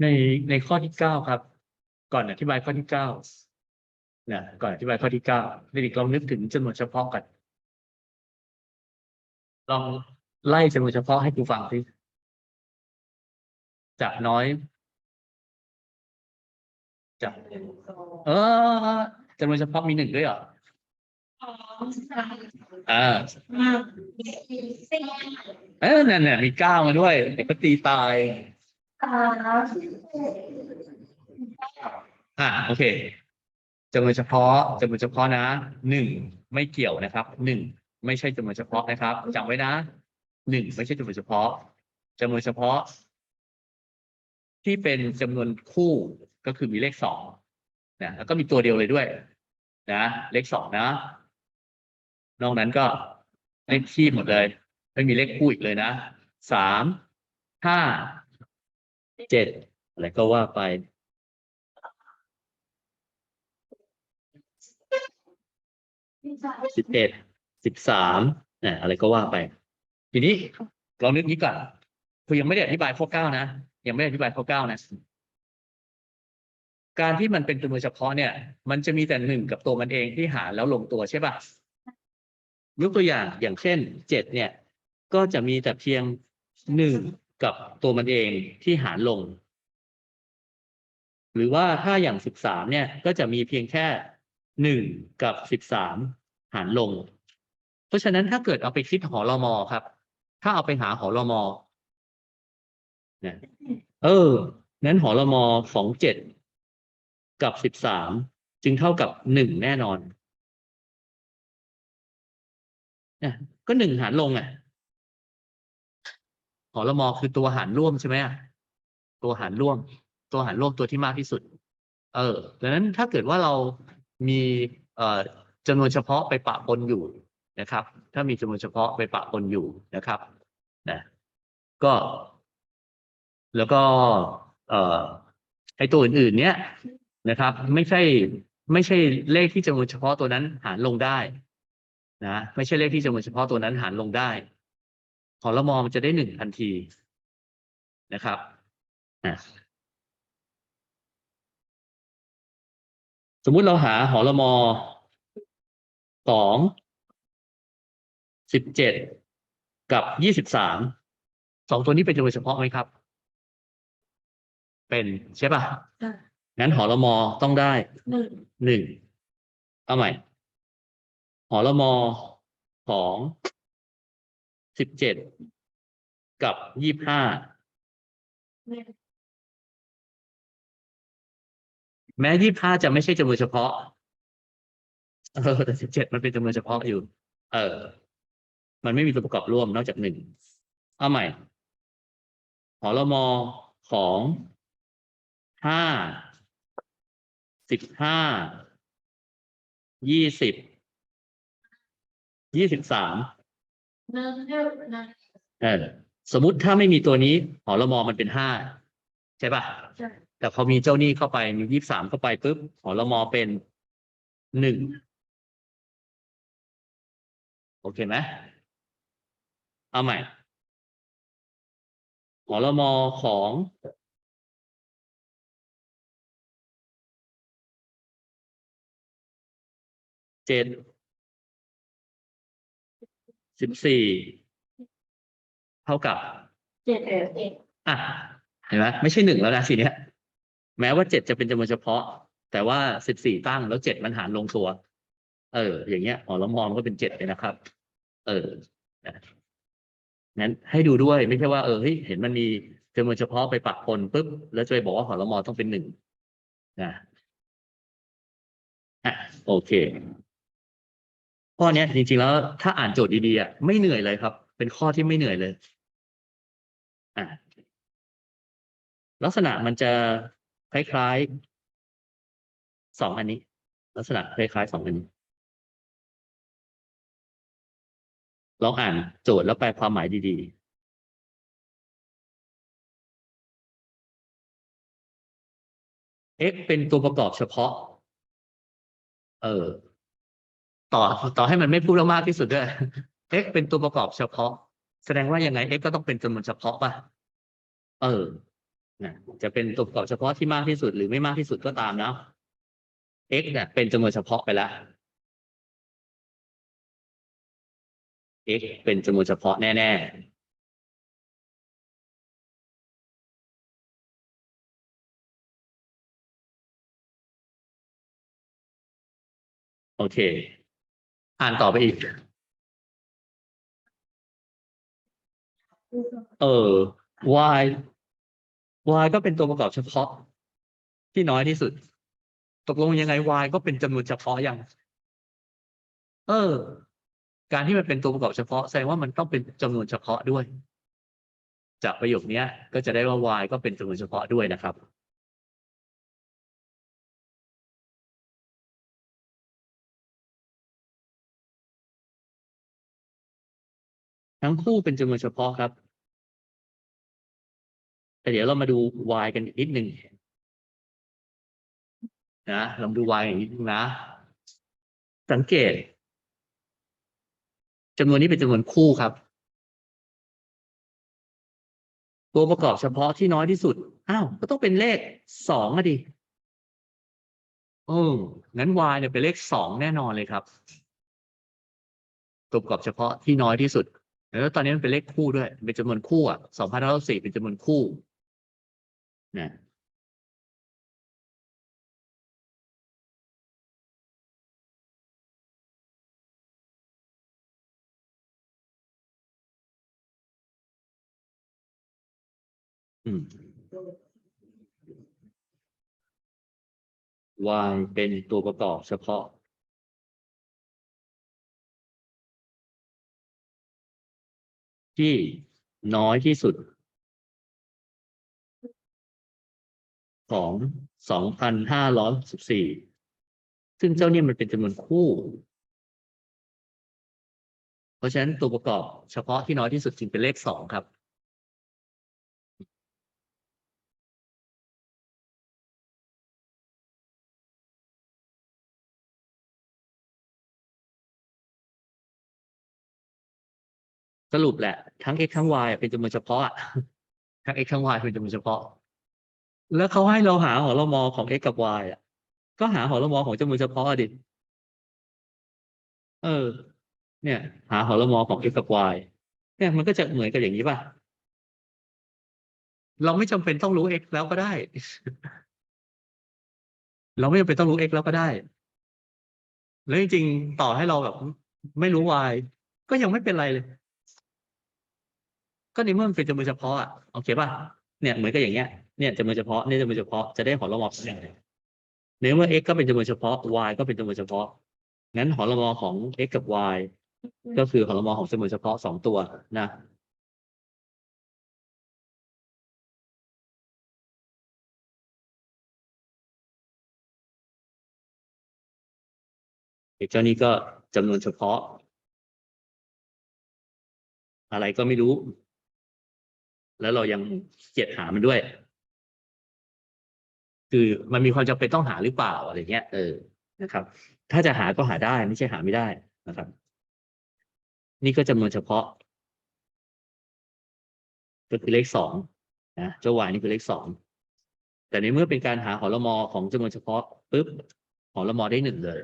ในในข้อที่เก้าครับ ก่อนอธิบายข้อที่เก้านะก่อนอธิบายข้อที่เก้าเด็กๆลองนึกถึงจำนวนเฉพาะกันลองไล่จำนวนเฉพาะให้ครูฟังสิจากน้อยจากเออจำนวนเฉพาะมีหนึ่งด้วยเหรออ่าเออนั่นเนี่ยมีเก้ามาด้วยเด็กก็ตีตาย อ่าโอเคจำนวนเฉพาะจำนวนเฉพาะนะหนึ่งไม่เกี่ยวนะครับหนึ่งไม่ใช่จำนวนเฉพาะนะครับจำไว้นะหนึ่งไม่ใช่จำนวนเฉพาะจำนวนเฉพาะ ที่เป็นจำนวนคู่ก็คือมีเลขสองนะแล้วก็มีตัวเดียวเลยด้วย นะ เลขสองนะ นอกนั้นก็เลขคี่หมดเลย ไม่มีเลขคู่อีกเลยนะสามห้า เจ็ดอะไรก็ว่าไป สิบเอ็ด สิบสามนี่อะไรก็ว่าไป ทีนี้ลองนึกนี้ก่อนคือยังไม่ได้อธิบายข้อเก้านะ ยังไม่ได้อธิบายข้อเก้านะ การที่มันเป็นจำนวนเฉพาะเนี่ย มันจะมีแต่หนึ่งกับตัวมันเองที่หารแล้วลงตัวใช่ป่ะ ยกตัวอย่างอย่างเช่นเจ็ดเนี่ย ก็จะมีแต่เพียงหนึ่ง กับตัวมันเองที่หารลง หรือว่าถ้าอย่างสิบสามเนี่ยก็จะมีเพียงแค่หนึ่งกับสิบสามหารลง เพราะฉะนั้นถ้าเกิดเอาไปคิดหอรอมอครับ ถ้าเอาไปหาหอรอมอเนี่ยเออ นั้นหอรมอของเจ็ดกับสิบสามจึงเท่ากับหนึ่งแน่นอนก็หนึ่งหารลงอะ หอรมอคือตัวหารร่วมใช่ไหมตัวหารร่วม ตัวหารร่วมตัวที่มากที่สุด เออดังนั้นถ้าเกิดว่าเรามีเอ่อจำนวนเฉพาะไปปะปนอยู่นะครับ ถ้ามีจำนวนเฉพาะไปปะปนอยู่นะครับนะก็ แล้วก็ เอ่อไอตัวอื่นๆ เนี้ยนะครับ ไม่ใช่ไม่ใช่เลขที่จำนวนเฉพาะตัวนั้นหารลงได้นะไม่ใช่เลขที่จำนวนเฉพาะตัวนั้นหารลงได้ หอรมอมันจะได้หนึ่งทันทีนะครับอะสมมุติเราหาหอรมอสองสิบเจ็ดกับยี่สิบสามสองตัวนี้เป็นจำนวนเฉพาะไหมครับ เป็นใช่ป่ะค่ะงั้นหอรมอต้องได้หนึ่งหนึ่งเอาใหม่หอรมอของ สิบเจ็ดกับยี่ห้าแม้ยี่ห้าจะไม่ใช่จำนวนเฉพาะ เออแต่สิบเจ็ดมันเป็นจำนวนเฉพาะอยู่ เออ มันไม่มีตัวประกอบร่วมนอกจากหนึ่งเอาใหม่หอรมอของห้าสิบห้ายี่สิบยี่สิบสาม เออสมมุติถ้าไม่มีตัวนี้หอรมอมันเป็นห้าใช่ปะใช่แต่พอมีเจ้าหนี้เข้าไปมียี่สามเข้าไปปุ๊บหอรมอเป็นหนึ่งโอเคไหมเอาใหม่หอรมอของเจ็ด สิบสี่เท่ากับเจ็ดเอ็ดเอ็ดอะเห็นไหมไม่ใช่หนึ่งแล้วนะทีเนี้ย แม้ว่าเจ็ดจะเป็นจำนวนเฉพาะ แต่ว่าสิบสี่ตั้งแล้วเจ็ดมันหารลงตัว เออ อย่างเงี้ยหอละมอมก็เป็นเจ็ดเลยนะครับ เออนะงั้นให้ดูด้วยไม่ใช่ว่าเออเฮ้ยเห็นมันมีจำนวนเฉพาะไปปะปนปุ๊บแล้วจะไปบอกว่าหอละมอต้องเป็นหนึ่งนะอะโอเค ข้อเนี้ยจริงๆแล้วถ้าอ่านโจทย์ดีๆอะไม่เหนื่อยเลยครับ เป็นข้อที่ไม่เหนื่อยเลย อะลักษณะมันจะคล้ายๆสองอันนี้ ลักษณะคล้ายๆสองอันนี้ลองอ่านโจทย์แล้วแปลความหมายดีๆ x เป็นตัวประกอบเฉพาะ เออ ต่อต่อให้มันไม่พูดมากที่สุดด้วย x เป็นตัวประกอบเฉพาะ แสดงว่ายังไง x ก็ต้องเป็นจำนวนเฉพาะป่ะเออจะเป็นตัวประกอบเฉพาะที่มากที่สุดหรือไม่มากที่สุดก็ตามนะ x เนี่ยเป็นจำนวนเฉพาะไปแล้ว x เป็นจำนวนเฉพาะแน่ๆโอเค อ่านต่อไปอีก เออ y y ก็เป็นตัวประกอบเฉพาะ ที่น้อยที่สุด ตกลงยังไง y ก็เป็นจำนวนเฉพาะอยังเออ การที่มันเป็นตัวประกอบเฉพาะแสดงว่ามันต้องเป็นจำนวนเฉพาะด้วย จากประโยคนี้ก็จะได้ว่า y ก็เป็นจำนวนเฉพาะด้วยนะครับ ทั้งคู่เป็นจำนวนเฉพาะครับ แต่เดี๋ยวเรามาดู y กันอีกนิดหนึ่งนะลองดู y อย่างนี้ดนึงนะ สังเกตจำนวนนี้เป็นจำนวนคู่ครับ ตัวประกอบเฉพาะที่น้อยที่สุด อ้าว ก็ต้องเป็นเลขสองอะดิเอองั้น y เนี่ยเป็นเลขสองแน่นอนเลยครับ ตัวประกอบเฉพาะที่น้อยที่สุด แล้วตอนนี้มันเป็นเลขคู่ด้วย เป็นจำนวนคู่อะสองพันห้าร้อยสี่เป็นจำนวนคู่นะอืม y เป็นตัวประกอบเฉพาะ ที่น้อยที่สุด ของสองพันห้าร้อยสิบสี่ซึ่งเจ้าเนี่ยมันเป็นจำนวนคู่ เพราะฉะนั้นตัวประกอบเฉพาะที่น้อยที่สุดจึงเป็นเลขสองครับ สรุปแหละ ทั้ง x ทั้ง y เป็นจำนวนเฉพาะ ทั้ง x ทั้ง y เป็นจำนวนเฉพาะ แล้วเขาให้เราหาหอรมอของ x กับ y อะ ก็หาหอรมอของจำนวนเฉพาะอดิเออ เนี่ย หาหอรมอของ x กับ y เนี่ยมันก็จะเหมือนกับอย่างนี้ป่ะ เราไม่จำเป็นต้องรู้ x แล้วก็ได้ เราไม่จำเป็นต้องรู้ x แล้วก็ได้ แล้วจริงๆต่อให้เราแบบ ไม่รู้ y ก็ยังไม่เป็นไรเลย ก็ในเมื่อมันเป็นจำนวนเฉพาะอะโอเคป่ะเนี่ยเหมือนกับอย่างเงี้ยเนี่ยจำนวนเฉพาะเนี่ยจำนวนเฉพาะจะได้หอรมออย่างไรในเมื่อ x ก็เป็นจำนวนเฉพาะ y ก็เป็นจำนวนเฉพาะงั้นหอรมอของ x กับ y ก็คือหอรมอของจำนวนเฉพาะสองตัวนะเจ้านี้ก็จำนวนเฉพาะ อะไรก็ไม่รู้ แล้วเรายังเกียดหามันด้วย คือมันมีความจำเป็นต้องหาหรือเปล่าอะไรเงี้ยเออนะครับ ถ้าจะหาก็หาได้ไม่ใช่หาไม่ได้นะครับ นี่ก็จำนวนเฉพาะก็คือเลขสองนะเจ้าวายนี่คือเลขสองแต่ในเมื่อเป็นการหาหอรมอของจำนวนเฉพาะปุ๊บหอรมอได้หนึ่งเลย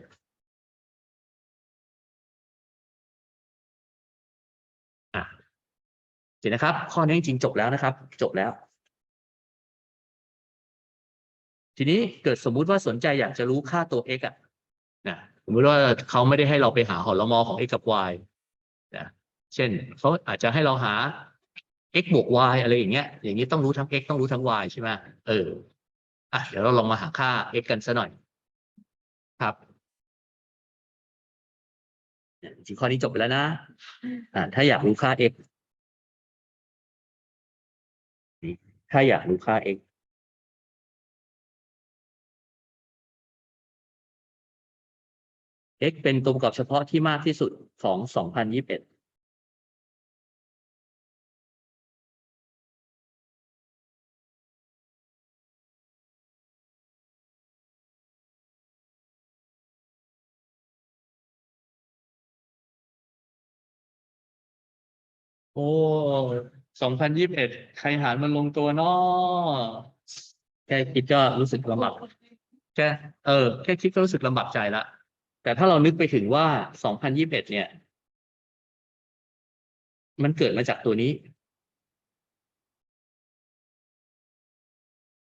เห็นนะครับ ข้อนี้จริงๆจบแล้วนะครับ จบแล้ว ทีนี้เกิดสมมุติว่าสนใจอยากจะรู้ค่าตัว x อะนะสมมติว่าเขาไม่ได้ให้เราไปหาหอรมอของ x กับ y นะเช่นเขาอาจจะให้เราหา x บวก y อะไรอย่างเงี้ย อย่างนี้ต้องรู้ทั้ง x ต้องรู้ทั้ง y ใช่ไหมเอออะเดี๋ยวเราลองมาหาค่า x กันซะหน่อยครับจริงข้อนี้จบไปแล้วนะ อ่า ถ้าอยากรู้ค่า x ถ้าอยากรู้ค่า x x เป็นตัวประกอบเฉพาะที่มากที่สุดของ 2021 โอ้ สองพันยี่สิบเอ็ดใครหารมันลงตัวเนาะแค่คิดก็รู้สึกลำบากแค่เออแค่คิดก็รู้สึกลำบากใจละแต่ถ้าเรานึกไปถึงว่าสองพันยี่สิบเอ็ดเนี่ย มันเกิดมาจากตัวนี้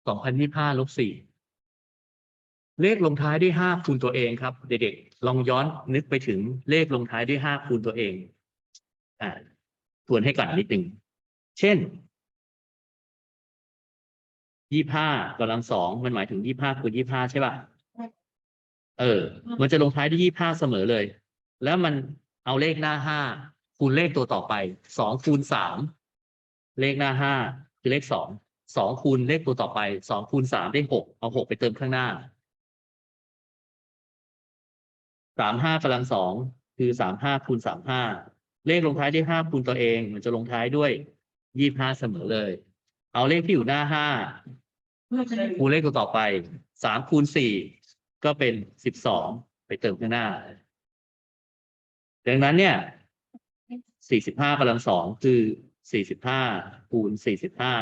สองพันยี่ห้าลบสี่เลขลงท้ายด้วยห้าคูณตัวเองครับ เด็กๆลองย้อนนึกไปถึงเลขลงท้ายด้วยห้าคูณตัวเอง อ่าทวนให้ก่อนนิดหนึ่ง เช่นยี่ห้ากำลังสองมันหมายถึงยี่ห้าคูณยี่ห้าใช่ป่ะเออ มันจะลงท้ายด้วยยี่ห้าเสมอเลย แล้วมันเอาเลขหน้าห้าคูณเลขตัวต่อไปสองคูณสามเลขหน้าห้าคือเลขสองสองคูณเลขตัวต่อไปสองคูณสามได้หกเอาหกไปเติมข้างหน้าสามห้ากำลังสองคือสามห้าคูณสามห้าเลขลงท้ายด้วยห้าคูณตัวเอง มันจะลงท้ายด้วย ยี่ห้าเสมอเลย เอาเลขที่อยู่หน้าห้าคูณเลขตัวต่อไปสามคูณสี่ก็เป็นสิบสองไปเติมข้างหน้า ดังนั้นเนี่ยสี่สิบห้ากำลังสองคือสี่สิบห้าคูณสี่สิบห้า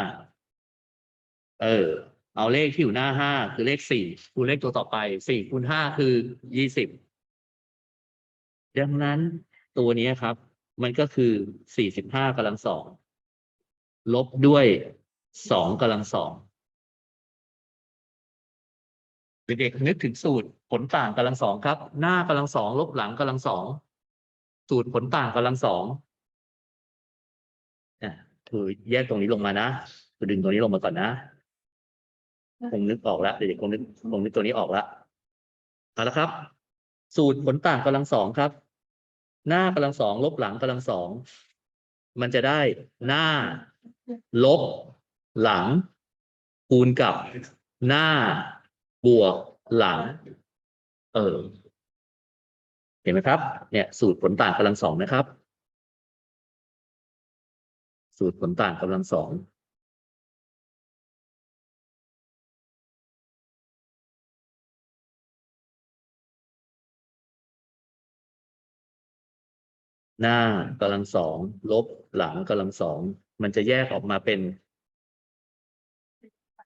เออ เอาเลขที่อยู่หน้าห้าคือเลขสี่คูณเลขตัวต่อไปสี่คูณห้าคือยี่สิบดังนั้นตัวนี้ครับ มันก็คือสี่สิบห้ากำลังสอง ลบด้วยสองกำลังสองเด็กๆนึกถึงสูตรผลต่างกำลังสองครับ หน้ากำลังสองลบหลังกำลังสองสูตรผลต่างกำลังสองอะคือแยกตรงนี้ลงมานะคือดึงตรงนี้ลงมาก่อนนะคงนึกออกแล้วเด็กๆคงนึกคงนึกตัวนี้ออกแล้วเอาละครับ สูตรผลต่างกำลังสองครับ หน้ากำลังสองลบหลังกำลังสองมันจะได้หน้า ลบ หลัง คูณกับหน้า บวก หลัง เออ เห็นไหมครับ เนี่ย สูตรผลต่างกำลังสองนะครับ สูตรผลต่างกำลังสอง หน้ากำลังสองลบหลังกำลังสองมันจะแยกออกมาเป็น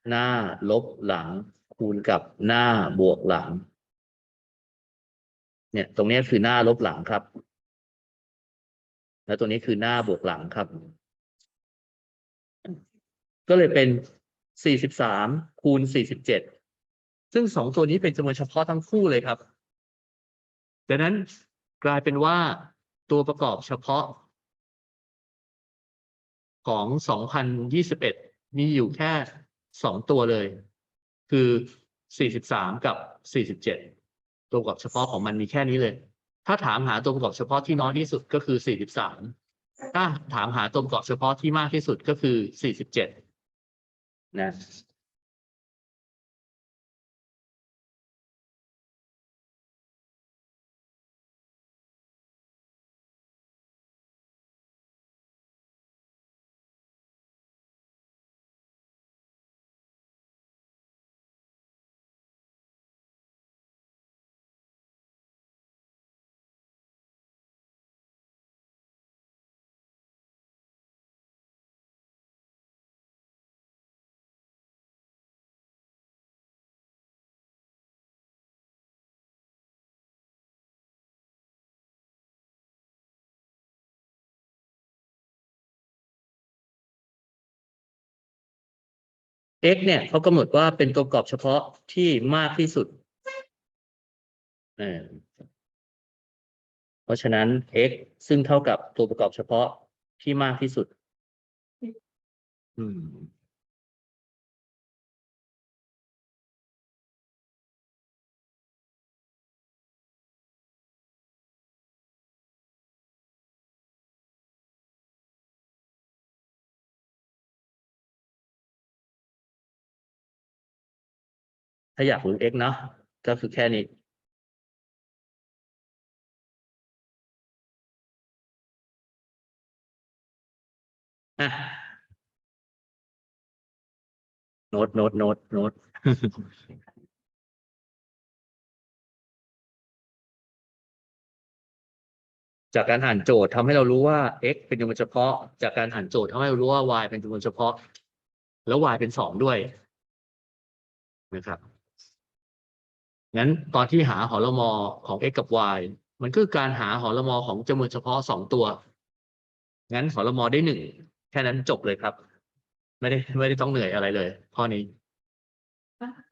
หน้าลบหลัง คูณกับหน้าบวกหลัง เนี่ย ตรงนี้คือหน้าลบหลังครับ แล้วตัวนี้คือหน้าบวกหลังครับ ก็เลยเป็นสี่สิบสามคูณสี่สิบเจ็ดซึ่งสองตัวนี้เป็นจำนวนเฉพาะทั้งคู่เลยครับ ดังนั้นกลายเป็นว่า ตัวประกอบเฉพาะ ของสองพันยี่สิบเอ็ดมีอยู่แค่สองตัวเลย คือสี่สิบสามกับสี่สิบเจ็ดตัวประกอบเฉพาะของมันมีแค่นี้เลย ถ้าถามหาตัวประกอบเฉพาะที่น้อยที่สุดก็คือสี่สิบสามถ้าถามหาตัวประกอบเฉพาะที่มากที่สุดก็คือสี่สิบเจ็ดนะ x เนี่ยเขากำหนดว่าเป็นตัวประกอบเฉพาะที่มากที่สุดเออเพราะฉะนั้น x ซึ่งเท่ากับตัวประกอบเฉพาะที่มากที่สุด อืม ถ้าอยากรู้ x เนอะก็คือแค่นี้อะโน้ตโน้ตโน้ตโน้ตจากการอ่านโจทย์ทำให้เรารู้ว่า x เป็นจำนวนเฉพาะ จากการอ่านโจทย์ทำให้เรารู้ว่า y เป็นจำนวนเฉพาะ แล้ว y เป็นสองด้วยนะครับ งั้นตอนที่หาหอละมอของ x กับ y มันคือการหาหอละมอของจำนวนเฉพาะสองตัว งั้นหอละมอได้หนึ่งแค่นั้นจบเลยครับ ไม่ได้ไม่ได้ต้องเหนื่อยอะไรเลย ข้อนี้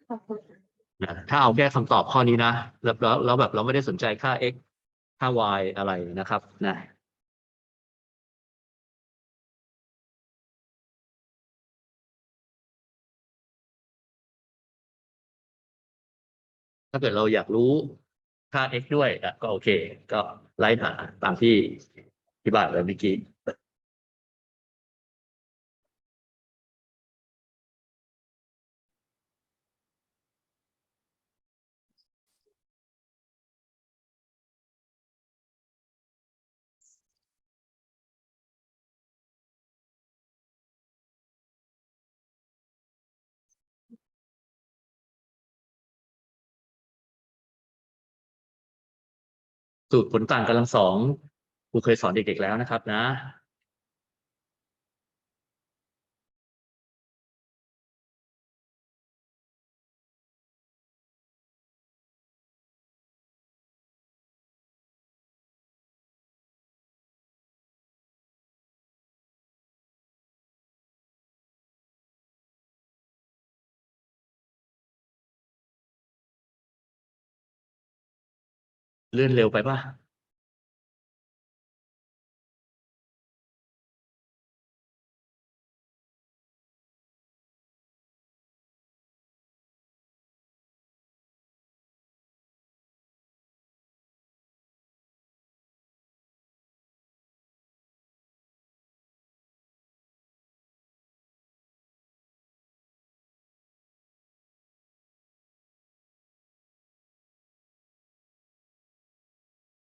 ขอบคุณนะถ้าเอาแค่คำตอบข้อนี้นะแล้วแล้วแล้วแบบเราไม่ได้สนใจค่า x ค่า y อะไรนะครับ นะ ถ้าเกิดเราอยากรู้ค่า x ด้วยก็โอเค ก็ไล่หาตามที่อธิบายไปเมื่อกี้ สูตรผลต่างกำลังสองครูเคยสอนเด็กๆแล้วนะครับนะ เลื่อนเร็วไปป่ะ